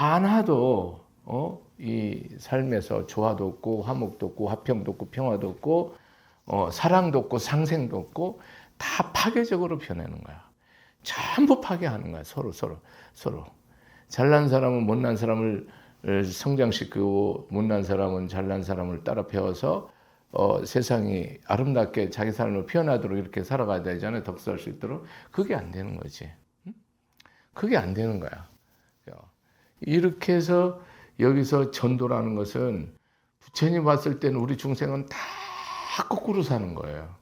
하나도 어? 이 삶에서 조화도 없고 화목도 없고 화평도 없고 평화도 없고 어, 사랑도 없고 상생도 없고 다 파괴적으로 변하는 거야. 전부 파괴하는 거야. 서로 서로 서로. 잘난 사람은 못난 사람을 을 성장시키고 못난 사람은 잘난 사람을 따라 배워서 어, 세상이 아름답게 자기 삶을 표현하도록 이렇게 살아가야 되잖아요. 덕수할 수 있도록. 그게 안 되는 거지. 응? 그게 안 되는 거야. 이렇게 해서 여기서 전도라는 것은 부처님 봤을 때는 우리 중생은 다 거꾸로 사는 거예요.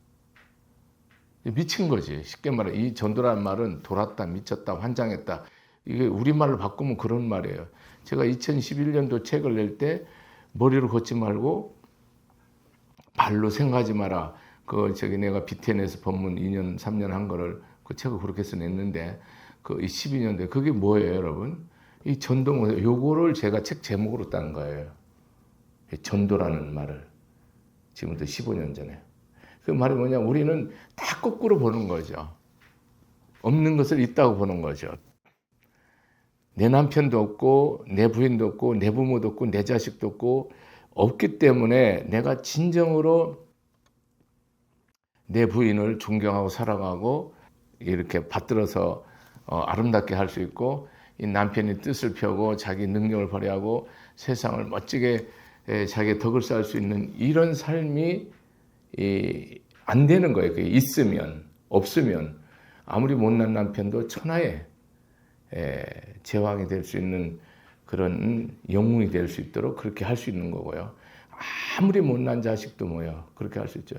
미친 거지. 쉽게 말해 이 전도라는 말은 돌았다, 미쳤다, 환장했다. 이게 우리말로 바꾸면 그런 말이에요. 제가 2011년도 책을 낼 때 머리로 걷지 말고 발로 생각하지 마라. 그 저기 내가 비텐에서 법문 2년 3년 한 거를 그 책을 그렇게 해서 냈는데 그 12년대 그게 뭐예요, 여러분? 이 전도 요거를 제가 책 제목으로 딴 거예요. 이 전도라는 말을 지금부터 15년 전에. 그 말이 뭐냐? 우리는 다 거꾸로 보는 거죠. 없는 것을 있다고 보는 거죠. 내 남편도 없고 내 부인도 없고 내 부모도 없고 내 자식도 없고 없기 때문에 내가 진정으로 내 부인을 존경하고 사랑하고 이렇게 받들어서 어, 아름답게 할 수 있고 이 남편이 뜻을 펴고 자기 능력을 발휘하고 세상을 멋지게 에, 자기의 덕을 쌓을 수 있는 이런 삶이 이, 안 되는 거예요. 그게 있으면 없으면 아무리 못난 남편도 천하의 에, 제왕이 될 수 있는 그런 영웅이 될 수 있도록 그렇게 할 수 있는 거고요. 아무리 못난 자식도 뭐요 그렇게 할 수 있죠.